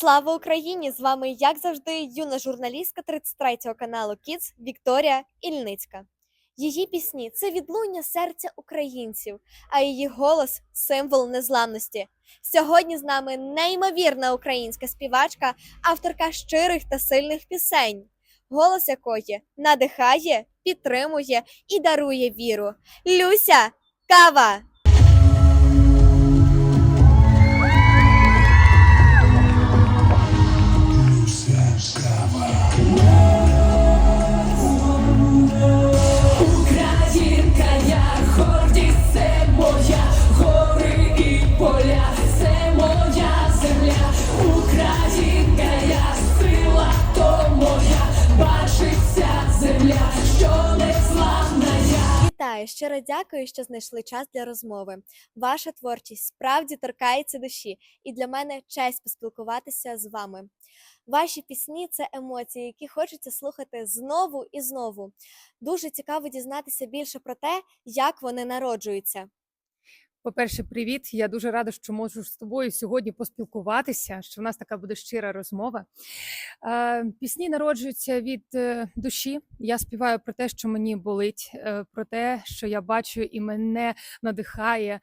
Слава Україні! З вами, як завжди, юна журналістка 33-го каналу Кіц Вікторія Ільницька. Її пісні це відлуння серця українців, а її голос символ незламності. Сьогодні з нами неймовірна українська співачка, авторка щирих та сильних пісень, голос якої надихає, підтримує і дарує віру. Люся Кава! Вітаю, щиро дякую, що знайшли час для розмови. Ваша творчість справді торкається душі, і для мене честь поспілкуватися з вами. Ваші пісні це емоції, які хочеться слухати знову і знову. Дуже цікаво дізнатися більше про те, як вони народжуються. По-перше, привіт. Я дуже рада, що можу з тобою сьогодні поспілкуватися, що в нас така буде щира розмова. Е, Пісні народжуються від е, душі. Я співаю про те, що мені болить, е, про те, що я бачу і мене надихає.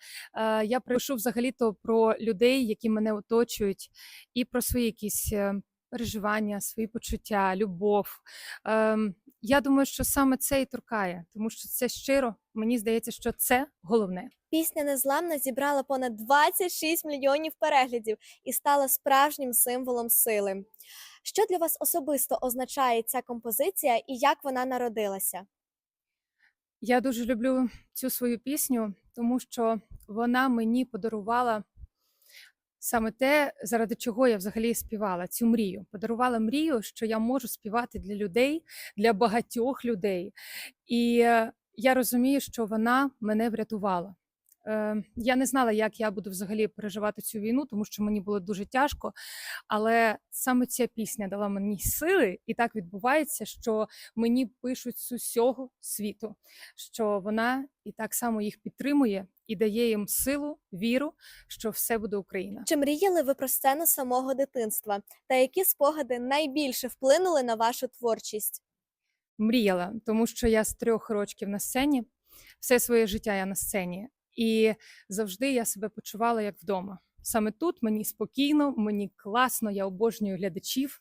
Я пишу взагалі-то про людей, які мене оточують, і про свої якісь переживання, свої почуття, любов. Ем, Я думаю, що саме це і торкає, тому що це щиро. Мені здається, що це головне. Пісня Незламна зібрала понад 26 мільйонів переглядів і стала справжнім символом сили. Що для вас особисто означає ця композиція і як вона народилася? Я дуже люблю цю свою пісню, тому що вона мені подарувала саме те, заради чого я взагалі співала, цю мрію. Подарувала мрію, що я можу співати для людей, для багатьох людей. І я розумію, що вона мене врятувала. Е, Я не знала, як я буду взагалі переживати цю війну, тому що мені було дуже тяжко. Але саме ця пісня дала мені сили, і так відбувається, що мені пишуть з усього світу, що вона і так само їх підтримує і дає їм силу, віру, що все буде Україна. Чи мріяли ви про сцену самого дитинства? Та які спогади найбільше вплинули на вашу творчість? Мріяла, тому що я з трьох років на сцені, все своє життя я на сцені, і завжди я себе почувала як вдома. Саме тут мені спокійно, мені класно, я обожнюю глядачів.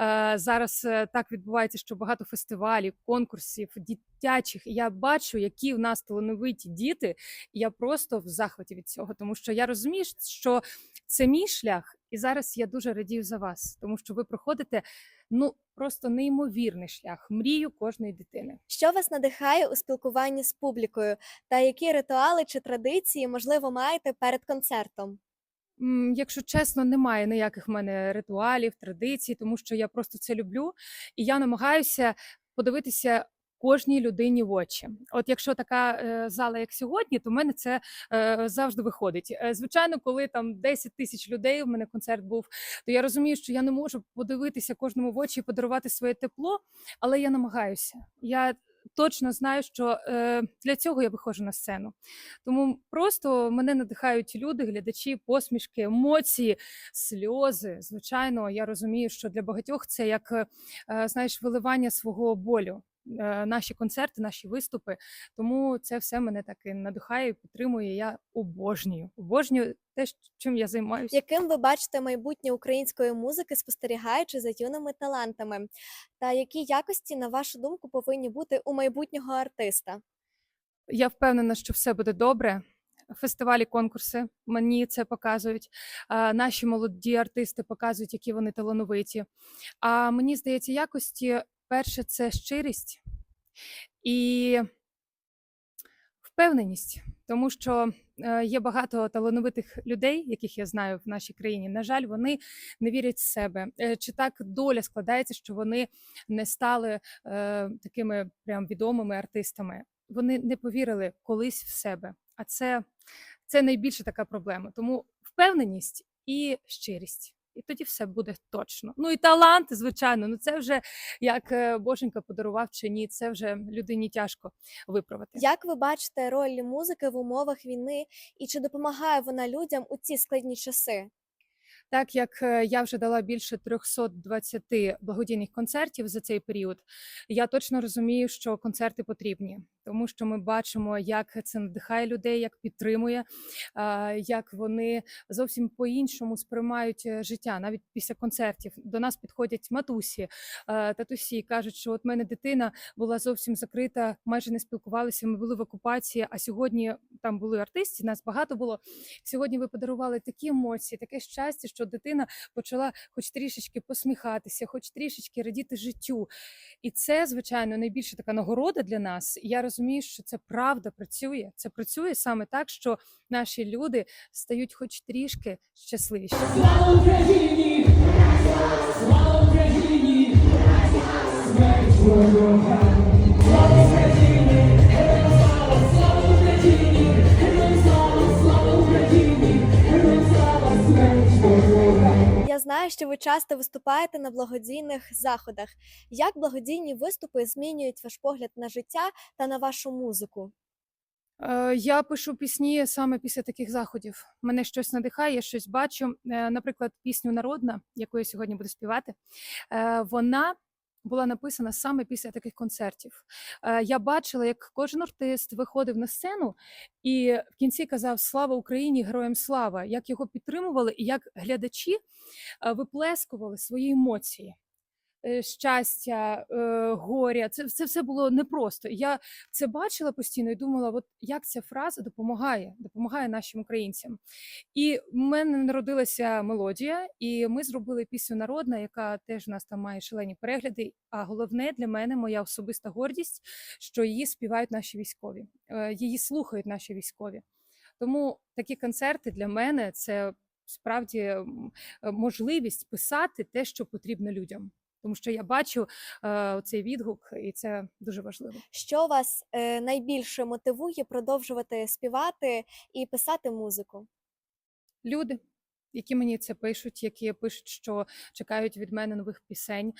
Е, Зараз е, так відбувається, що багато фестивалів, конкурсів, дитячих. Я бачу, які в нас талановиті діти, і я просто в захваті від цього, тому що я розумію, що це мій шлях, і зараз я дуже радію за вас, тому що ви проходите ну просто неймовірний шлях, мрію кожної дитини. Що вас надихає у спілкуванні з публікою? Та які ритуали чи традиції, можливо, маєте перед концертом? Якщо чесно, немає ніяких в мене ритуалів, традицій, тому що я просто це люблю, і я намагаюся подивитися кожній людині в очі. От якщо така е, зала, як сьогодні, то в мене це е, завжди виходить. Е, звичайно, коли там 10 тисяч людей, в мене концерт був, то я розумію, що я не можу подивитися кожному в очі і подарувати своє тепло, але я намагаюся. Я точно знаю, що для цього я виходжу на сцену. Тому просто мене надихають люди, глядачі, посмішки, емоції, сльози. Звичайно, я розумію, що для багатьох це як знаєш, виливання свого болю. Е, Наші концерти, наші виступи, тому це все мене так і надихає, і підтримує. Я обожнюю, обожнюю те, чим я займаюся. Яким ви бачите майбутнє української музики, спостерігаючи за юними талантами? Та які якості, на вашу думку, повинні бути у майбутнього артиста? Я впевнена, що все буде добре. Фестивалі, конкурси мені це показують. а, Наші молоді артисти показують, які вони талановиті. А мені здається, якості перше це щирість і впевненість, тому що е, є багато талановитих людей, яких я знаю в нашій країні. На жаль, вони не вірять в себе. Е, Чи так доля складається, що вони не стали е, такими прям відомими артистами? Вони не повірили колись в себе. А це, це найбільша така проблема. Тому впевненість і щирість. І тоді все буде точно. Ну і талант, звичайно. Ну це вже як е, Боженька подарував чи ні, це вже людині тяжко виправити. Як ви бачите роль музики в умовах війни і чи допомагає вона людям у ці складні часи? Так як е, я вже дала більше 320 благодійних концертів за цей період, я точно розумію, що концерти потрібні, тому що ми бачимо, як це надихає людей, як підтримує, як вони зовсім по-іншому сприймають е, життя, навіть після концертів. До нас підходять матусі, е, татусі, кажуть, що от мене дитина була зовсім закрита, майже не спілкувалися. Ми були в окупації. А сьогодні там були артисти, нас багато було. Сьогодні ви подарували такі емоції, таке щастя, що дитина почала хоч трішечки посміхатися, хоч трішечки радіти життю. І це, звичайно, найбільша така нагорода для нас. Я розумію, що це правда працює. Це працює саме так, що наші люди стають хоч трішки щасливіші. Слава Україні! Слава Україні! Знаю, що ви часто виступаєте на благодійних заходах. Як благодійні виступи змінюють ваш погляд на життя та на вашу музику? Е, Я пишу пісні саме після таких заходів. Мене щось надихає, я щось бачу. Е, Наприклад, пісню народна, яку я сьогодні буду співати, е, вона була написана саме після таких концертів. Е, Я бачила, як кожен артист виходив на сцену і в кінці казав Слава Україні, героям слава! Як його підтримували, і як глядачі е, виплескували свої емоції. Е, Щастя, е, горя, це, це все було непросто. Я це бачила постійно і думала, от як ця фраза допомагає, допомагає нашим українцям. І в мене народилася мелодія, і ми зробили пісню народна, яка теж у нас там має шалені перегляди. А головне для мене моя особиста гордість, що її співають наші військові, е, її слухають наші військові. Тому такі концерти для мене це справді можливість писати те, що потрібно людям. Тому що я бачу е, цей відгук, і це дуже важливо. Що вас е, найбільше мотивує продовжувати співати і писати музику? люди, які мені це пишуть, які пишуть, що чекають від мене нових пісень.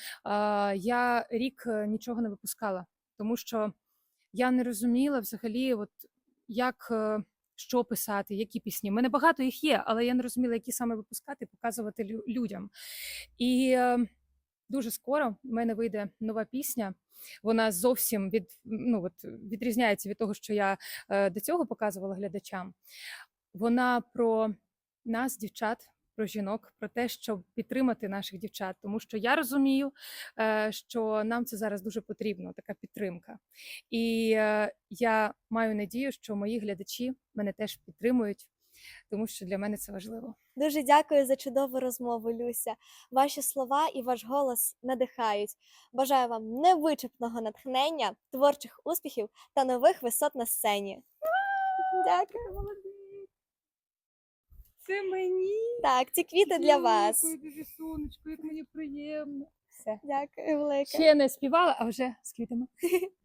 Я рік е, нічого не випускала, тому що я не розуміла взагалі, от як. е, Що писати, які пісні. У мене багато їх є, але я не розуміла, які саме випускати, показувати людям. І е, дуже скоро в мене вийде нова пісня. Вона зовсім від, ну, от, відрізняється від того, що я е, до цього показувала глядачам. Вона про нас, дівчат, про жінок, про те, щоб підтримати наших дівчат, тому що я розумію, е, що нам це зараз дуже потрібно, така підтримка. І е, я маю надію, що мої глядачі мене теж підтримують, тому що для мене це важливо. Дуже дякую за чудову розмову, Люся. Ваші слова і ваш голос надихають. Бажаю вам невичерпного натхнення, творчих успіхів та нових висот на сцені. Дякую. Це мені Так, ці квіти для вас. дуже сонечко, як мені приємно. Все. Дякую, велике. Ще не співала, а вже з квітами.